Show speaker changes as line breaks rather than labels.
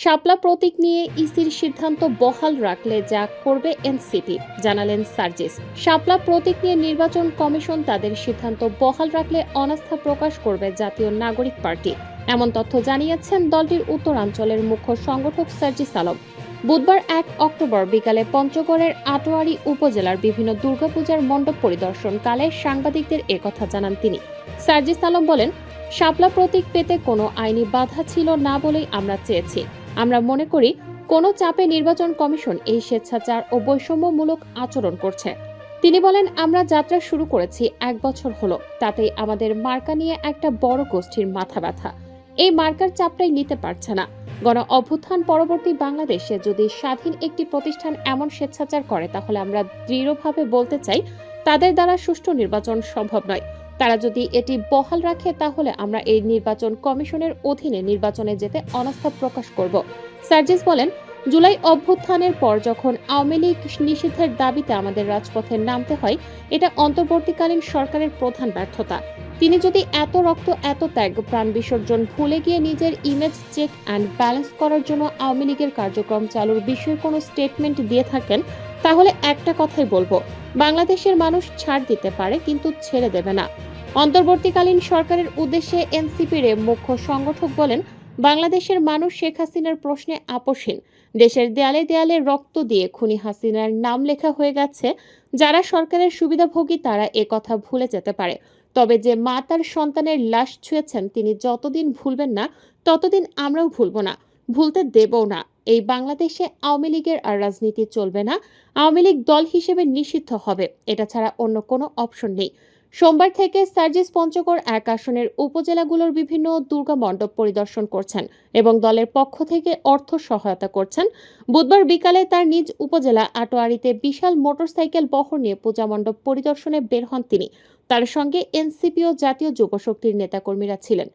শাপলা প্রতীক নিয়ে ইসির সিদ্ধান্ত বহাল রাখলে যা করবে এনসিপি, জানালেন সার্জিস। শাপলা প্রতীক নিয়ে নির্বাচন কমিশন তাদের সিদ্ধান্ত বহাল রাখলে অনাস্থা প্রকাশ করবে জাতীয় নাগরিক পার্টি। এমন তথ্য জানিয়েছেন দলটির উত্তরাঞ্চলের মুখ্য সংগঠক সার্জিস আলম। বুধবার এক অক্টোবর বিকালে পঞ্চগড়ের আটোয়ারি উপজেলার বিভিন্ন দুর্গাপূজার মণ্ডপ পরিদর্শনকালে সাংবাদিকদের একথা জানান তিনি। সার্জিস আলম বলেন, শাপলা প্রতীক পেতে কোনো আইনি বাধা ছিল না বলেই আমরা চেয়েছি। আমরা মনে করি কোনো চাপে নির্বাচন কমিশন এই স্বেচ্ছাচার ও বৈষম্যমূলক আচরণ করছে। তিনি বলেন, আমরা যাত্রা শুরু করেছি এক বছর হলো। তাতেই আমাদের মার্কা নিয়ে একটা বড় গোষ্ঠীর মাথা ব্যথা। এই মার্কার চাপটাই নিতে পারছে না। গণ অভ্যুত্থান পরবর্তী বাংলাদেশে যদি স্বাধীন একটি প্রতিষ্ঠান এমন স্বেচ্ছাচার করে, তাহলে আমরা দৃঢ়ভাবে বলতে চাই, তাদের দ্বারা সুষ্ঠু নির্বাচন সম্ভব নয়। তারা যদি এটি বহাল রাখে, তাহলে আমরা এই নির্বাচন কমিশনের অধীনে নির্বাচনে যেতে অনাস্থা প্রকাশ করব। সার্জিস বলেন, জুলাই অভ্যুত্থানের পর যখন আওয়ামী লীগ নিষিদ্ধের দাবিতে আমাদের রাজপথে নামতে হয়, এটা অন্তর্বর্তীকালীন সরকারের প্রধান ব্যর্থতা। তিনি যদি এত রক্ত, এত ত্যাগ, প্রাণ বিসর্জন ভুলে গিয়ে নিজের ইমেজ চেক অ্যান্ড ব্যালেন্স করার জন্য আওয়ামী লীগের কার্যক্রম চালুর বিষয়ে কোনো স্টেটমেন্ট দিয়ে থাকেন, তাহলে একটা কথাই বলব, বাংলাদেশের মানুষ ছাড় দিতে পারে, কিন্তু ছেড়ে দেবে না। অন্তর্বর্তীকালীন সরকারের উদ্দেশ্যে এনসিপির মুখ্য সংগঠক বলেন, বাংলাদেশের মানুষ শেখ হাসিনার প্রশ্নে আপোষহীন। দেশের দেয়ালে দেয়ালে রক্ত দিয়ে খুনি হাসিনার নাম লেখা হয়ে গেছে। যারা সরকারের সুবিধাভোগী, তারা কথা ভুলে যেতে পারে। তবে যে মা তার সন্তানের লাশ ছুঁয়েছেন, তিনি যতদিন ভুলবেন না, ততদিন আমরাও ভুলব না। ভুলতে দেবও না। এই বাংলাদেশে আওয়ামী লীগের আর রাজনীতি চলবে না। আওয়ামী লীগ দল হিসেবে নিষিদ্ধ হবে। এটা ছাড়া অন্য কোনো অপশন নেই। সোমবার থেকে সার্জিস পঞ্চগড় এক আসনের উপজেলাগুলোর বিভিন্ন দুর্গা মণ্ডপ পরিদর্শন করছেন এবং দলের পক্ষ থেকে অর্থ সহায়তা করছেন। বুধবার বিকালে তার নিজ উপজেলা আটোয়ারিতে বিশাল মোটরসাইকেল বহর নিয়ে পূজা মণ্ডপ পরিদর্শনে বের হন তিনি। তার সঙ্গে এনসিপি ও জাতীয় যুবশক্তির নেতাকর্মীরা ছিলেন।